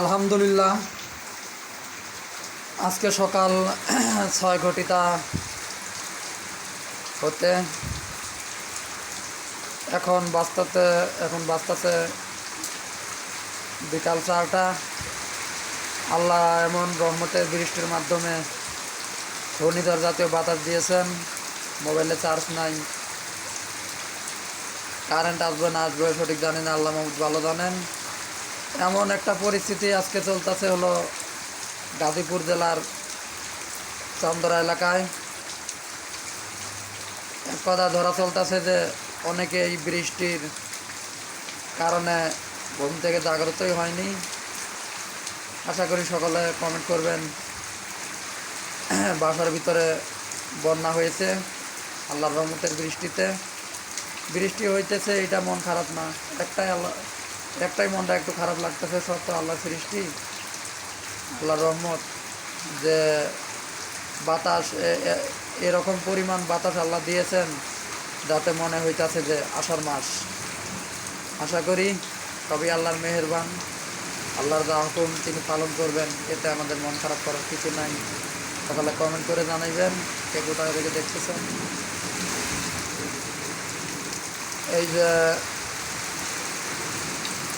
আলহামদুলিল্লাহ। আজকে সকাল ছয় ঘটিতা হতে এখন বাস্তাতে এখন বাস্তাতে বিকাল চারটা। আল্লাহ এমন রহমতের বৃষ্টির মাধ্যমে ঘূর্ণিঝড় জাতীয় বাতাস দিয়েছেন, মোবাইলে চার্জ নাই। কারেন্ট আসবে না আসবে সঠিক জানি না, আল্লাহ মাহমুদ ভালো জানেন। এমন একটা পরিস্থিতি আজকে চলতেছে হলো গাজীপুর জেলার চন্দরা এলাকায়। এক কথা ধরা চলতেছে যে অনেকে এই বৃষ্টির কারণে ঘুম থেকে জাগ্রতই হয়নি। আশা করি সকলে কমেন্ট করবেন। বাসার ভিতরে বন্যা হয়েছে আল্লাহর রহমতের বৃষ্টিতে। বৃষ্টি হইতেছে, এটা মন খারাপ না। একটাই আল্লাহ একটাই মনটা একটু খারাপ লাগতেছে তো আল্লাহ সৃষ্টি, আল্লাহ রহমত, যে বাতাস এরকম পরিমাণ বাতাস আল্লাহ দিয়েছেন যাতে মনে হইতাছে যে আষাঢ় মাস। আশা করি তবে আল্লাহর মেহেরবান, আল্লাহর যা হুকুম তিনি পালন করবেন, এতে আমাদের মন খারাপ করার কিছু নাই। সকালে কমেন্ট করে জানাইবেন, কে কোথায় থেকে দেখতেছেন? এই যে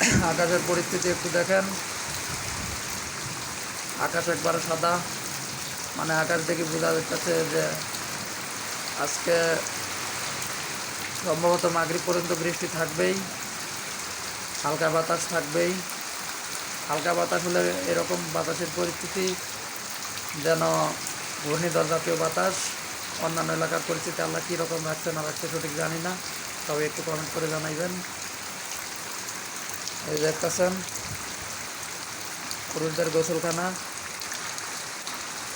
আকাশের পরিস্থিতি একটু দেখেন। আকাশ একবারে সাদা। মানে আকাশ দেখে বোঝা যাচ্ছে যে আজকে সম্ভবত মাগরিব পর্যন্ত বৃষ্টি থাকবেই, হালকা বাতাস থাকবেই। হালকা বাতাস হলে এরকম বাতাসের পরিস্থিতি, যেন ঘূর্ণিঝড় জাতীয় বাতাস, অন্যান্য এলাকার পরিস্থিতি আল্লাহ কীরকম রাখছে না রাখছে সঠিক জানি না। তবে একটু কমেন্ট করে জানাইবেন। এই দেখতেছেন, পুরুষদের গোসলখানা।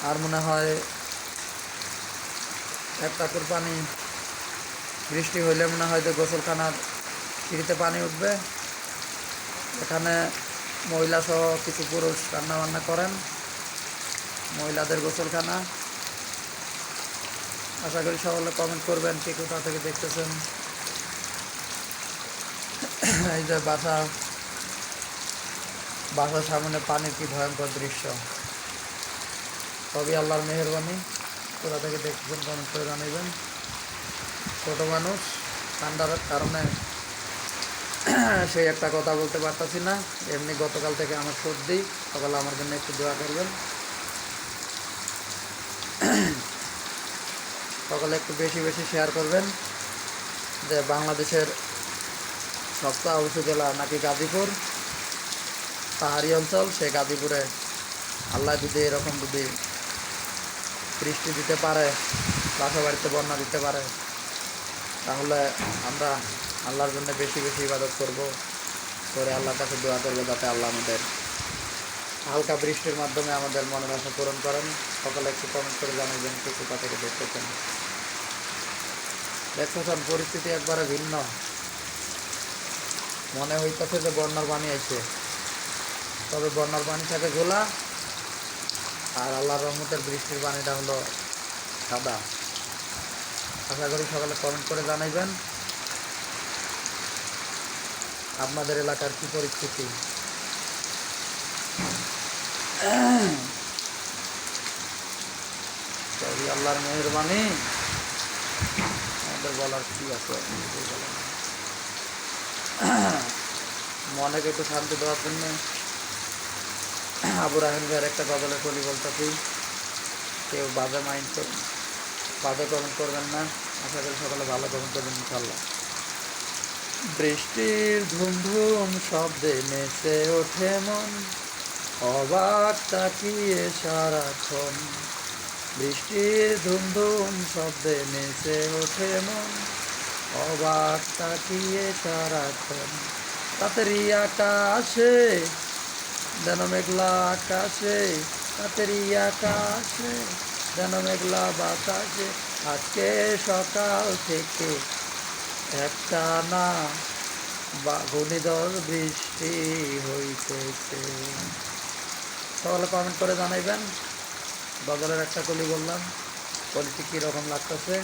আর মনে হয় এক টাকুর পানি, বৃষ্টি হইলে মনে হয় যে গোসলখানার সিঁড়িতে পানি উঠবে। এখানে মহিলা সহ কিছু পুরুষ রান্না বান্না করেন, মহিলাদের গোসলখানা। আশা করি সকলে কমেন্ট করবেন কে কোথা থেকে দেখতেছেন। এই যে বাসা বাসার সামনে পানির কি ভয়ঙ্কর দৃশ্য। সবই আল্লাহর মেহরবানি। কোথা থেকে দেখতেছেন কমেন্ট করে জানাবেন ছোটো মানুষ, ঠান্ডার কারণে সেই একটা কথা বলতে পারতাছি না। এমনি গতকাল থেকে আমার সর্দি, সকালে আমার জন্য একটু দোয়া করবেন। সকালে একটু বেশি বেশি শেয়ার করবেন। যে বাংলাদেশের সপ্তাহ জেলা নাকি গাজীপুর। পাহাড়ি অঞ্চল, সে গাজীপুরে আল্লাহ যদি এরকম যদি বৃষ্টি দিতে পারে, বাসা বাড়িতে বন্যা দিতে পারে, তাহলে আমরা আল্লাহর জন্য বেশি বেশি ইবাদত করব। করে আল্লাহর কাছে দোয়া করব যাতে আল্লাহ আমাদের হালকা বৃষ্টির মাধ্যমে আমাদের মনের আশা পূরণ করেন। সকালে একটু কমেন্ট করে জানাবেন কে কোথা থেকে দেখতেছেন। দেখতেছেন, পরিস্থিতি একবারে ভিন্ন। মনে হইতেছে যে বন্যার পানি আইছে। তবে বন্যার পানি থাকে ঘোলা আর আল্লাহর রহমতের বৃষ্টির পানিটা হলো সাদা। আশা করি সকালে কমেন্ট করে জানাইবেন আপনাদের এলাকার কি পরিস্থিতি। আল্লাহর মেহরবানি। আমাদের বলার কি আছে? আপনি কিছুই বলেন না। মনেকে একটু শান্তি দেওয়ার জন্য আবু রাহিম ভাইয়ের একটা গজলের কলি বলতেছি কেউ বাজে মাইন্ড বাজে কমেন্ট করবেন না। আশা করি সকালে ভালো কমেন্ট করবেন ইনশাল্লাহ বৃষ্টির ধুম ধুম শব্দে নেচে ওঠে মন, অবাক তাকিয়ে সারাক্ষণ। বৃষ্টির ধুম ধুম শব্দে নেচে ওঠে মন, অবাক তাকিয়ে সারাক্ষণ। তাড়াতাড়ি আকাশে যেন মেঘলা আকাশে রাতেরই আকাশে যেন মেঘলা বাতাসে আজকে সকাল থেকে একটা না বা ঘূর্ণিঝড় বৃষ্টি হইতেছে সকালে কমেন্ট করে জানাইবেন। বাজারের একটা কলি বললাম কলিটি কীরকম লাগতেছে?